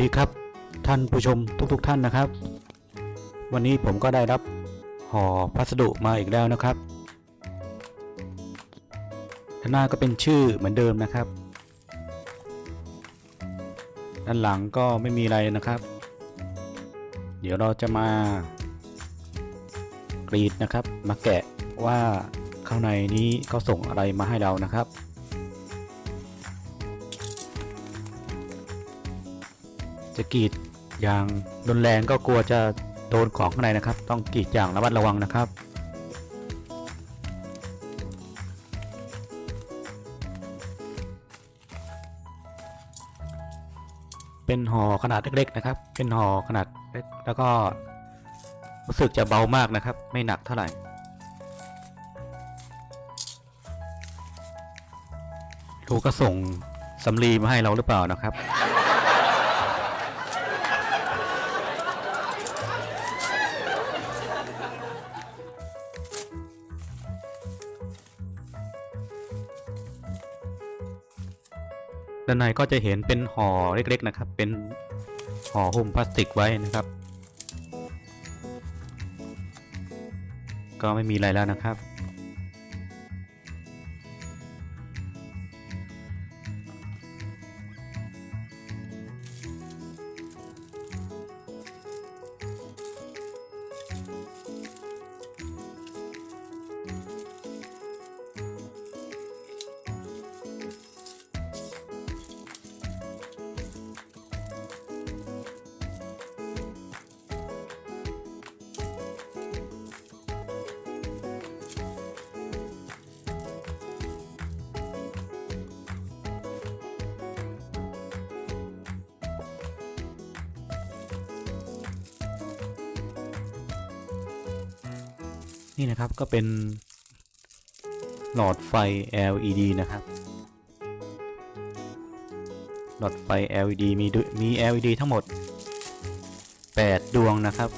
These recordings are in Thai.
ดีครับ ท่านผู้ชมทุกๆทท่านนะครับ วันนี้ผมก็ได้รับห่อพัสดุมาอีกแล้วนะครับด้านหน้าก็เป็นชื่อเหมือนเดิมนะครับ ด้านหลังก็ไม่มีอะไรนะครับ เดี๋ยวเราจะมากรีดนะครับ มาแกะว่าข้างในนี้เขาส่งอะไรมาให้เรานะครับ จะกรีดอย่างรุนแรงก็กลัวจะโดนของข้างในนะครับ ต้องกรีดอย่างระมัดระวังนะครับ เป็นห่อขนาดเล็กๆนะครับ เป็นห่อขนาดเล็กแล้วก็รู้สึกจะเบามากนะครับ ไม่หนักเท่าไหร่ดูก็ส่งสำลีมาให้เราหรือเปล่านะครับ ด้านในก็จะเห็นเป็นห่อเล็กๆนะครับ เป็นห่อหุ้มพลาสติกไว้นะครับ ก็ไม่มีอะไรแล้วนะครับ นี่นะครับก็เป็นหลอดไฟ LED นะครับ หลอดไฟ LED มีดุมี LED ทั้งหมด 8 ดวงนะครับ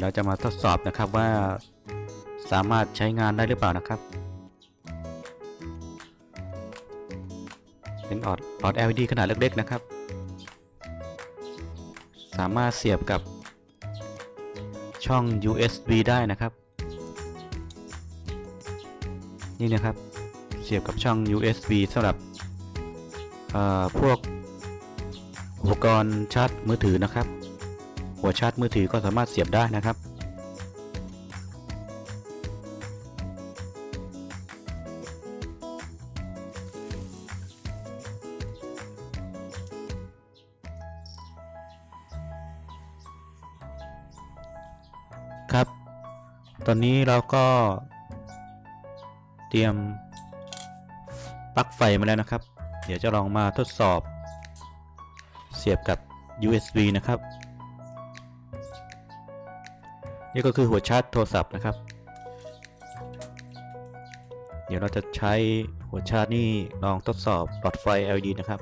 เราจะมาทดสอบนะครับว่าสามารถใช้งานได้หรือเปล่านะครับ เป็นหลอดหลอด LED ขนาดเล็กๆนะครับ สามารถเสียบกับ ช่อง USB ได้นะครับ นี่นะครับเสียบกับช่อง USB สำหรับพวกอุปกรณ์ชาร์จมือถือนะครับ หัวชาร์จมือถือก็สามารถเสียบได้นะครับ ตอนนี้เราก็เตรียมปลั๊กไฟมาแล้วนะครับ เดี๋ยวจะลองมาทดสอบ เสียบกับ USB นะครับ นี่ก็คือหัวชาร์จโทรศัพท์นะครับ เดี๋ยวเราจะใช้หัวชาร์จนี่ลองทดสอบหลอดไฟ LED นะครับ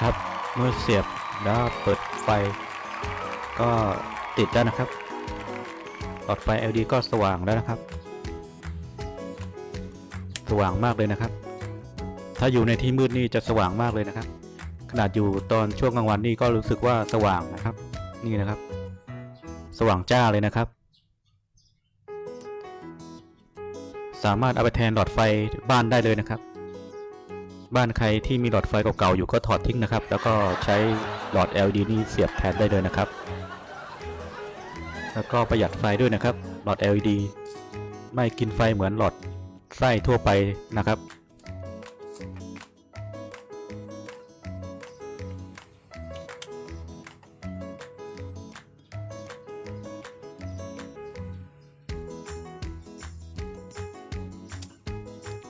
ครับ เมื่อเสียบแล้วเปิดไฟ ก็ติดแล้วนะครับหลอดไฟ LED ก็สว่างแล้วนะครับ สว่างมากเลยนะครับ ถ้าอยู่ในที่มืดนี่จะสว่างมากเลยนะครับ ขนาดอยู่ตอนช่วงกลางวันนี่ก็รู้สึกว่าสว่างนะครับ นี่นะครับ สว่างจ้าเลยนะครับ สามารถเอาไปแทนหลอดไฟบ้านได้เลยนะครับ บ้านใครที่มีหลอดไฟเก่าๆอยู่ก็ถอดทิ้งนะครับ แล้วก็ใช้หลอด LED นี่เสียบแทนได้เลยนะครับ แล้วก็ประหยัดไฟด้วยนะครับ หลอด LED ไม่กินไฟเหมือนหลอดไส้ทั่วไปนะครับ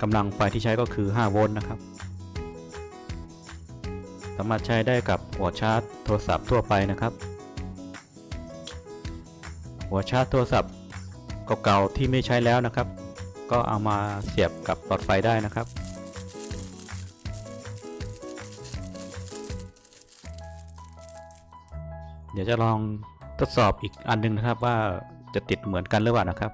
กำลังไฟที่ใช้ก็คือ 5 โวลต์นะครับามารถใช้ได้กับหัวชาร์จโทรศัพท์ทั่วไปนะครับ หัวชาร์จโทรศัพท์เก่าๆที่ไม่ใช้แล้วนะครับ ก็เอามาเสียบกับหลอดไฟได้นะครับเดี๋ยวจะลองทดสอบอีกอันหนึงนะครับว่าจะติดเหมือนกันหรือเปล่านะครับ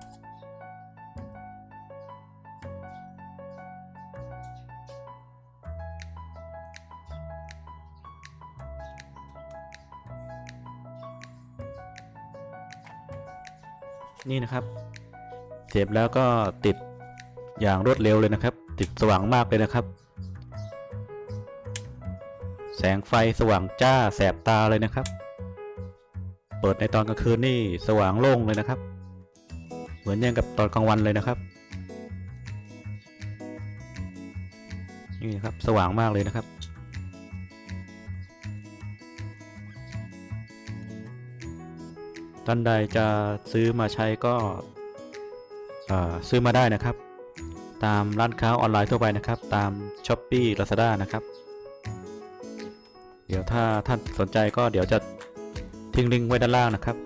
นี่นะครับเสียบแล้วก็ติดอย่างรวดเร็วเลยนะครับ ติดสว่างมากเลยนะครับ แสงไฟสว่างจ้าแสบตาเลยนะครับ เปิดในตอนกลางคืนนี่สว่างโล่งเลยนะครับ เหมือนอย่างกับตอนกลางวันเลยนะครับ นี่นะครับสว่างมากเลยนะครับ ท่านใดจะซื้อมาใช้ก็ซื้อมาได้นะครับ ตามร้านค้าออนไลน์ทั่วไปนะครับ ตาม s h อ p e e Lazada นะครับ เดี๋ยวถ้าท่านสนใจก็เดี๋ยวจะทิ้งลิงก์ไว้ด้านล่างนะครับ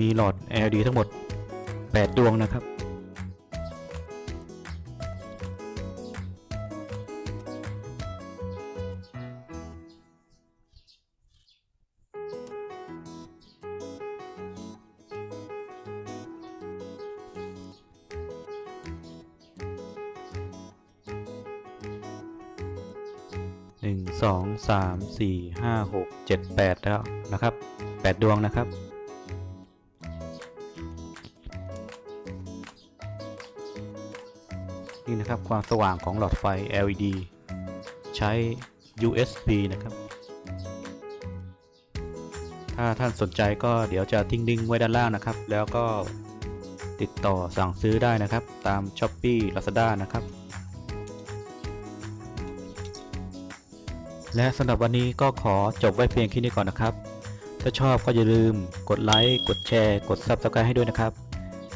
มีหลอด LED ทั้งหมด 8 ดวงนะครับ หนึ่งสองสามสี่ห้าหกเจ็ดแปดแล้วนะครับแปดดวงนะครับ นี่นะครับความสว่างของหลอดไฟ LED ใช้ USB นะครับ ถ้าท่านสนใจก็เดี๋ยวจะทิ้งลิงก์ไว้ด้านล่างนะครับ แล้วก็ติดต่อสั่งซื้อได้นะครับ ตาม s h อ p e e Lazada นะครับ และสำหรับวันนี้ก็ขอจบไว้เพียงแค่นี้ก่อนนะครับ ถ้าชอบก็อย่าลืมกดไลค์กดแชร์ กด Subscribe ให้ด้วยนะครับ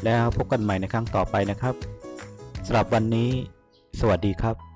แล้วพบกันใหม่ในครั้งต่อไปนะครับสำหรับวันนี้ สวัสดีครับ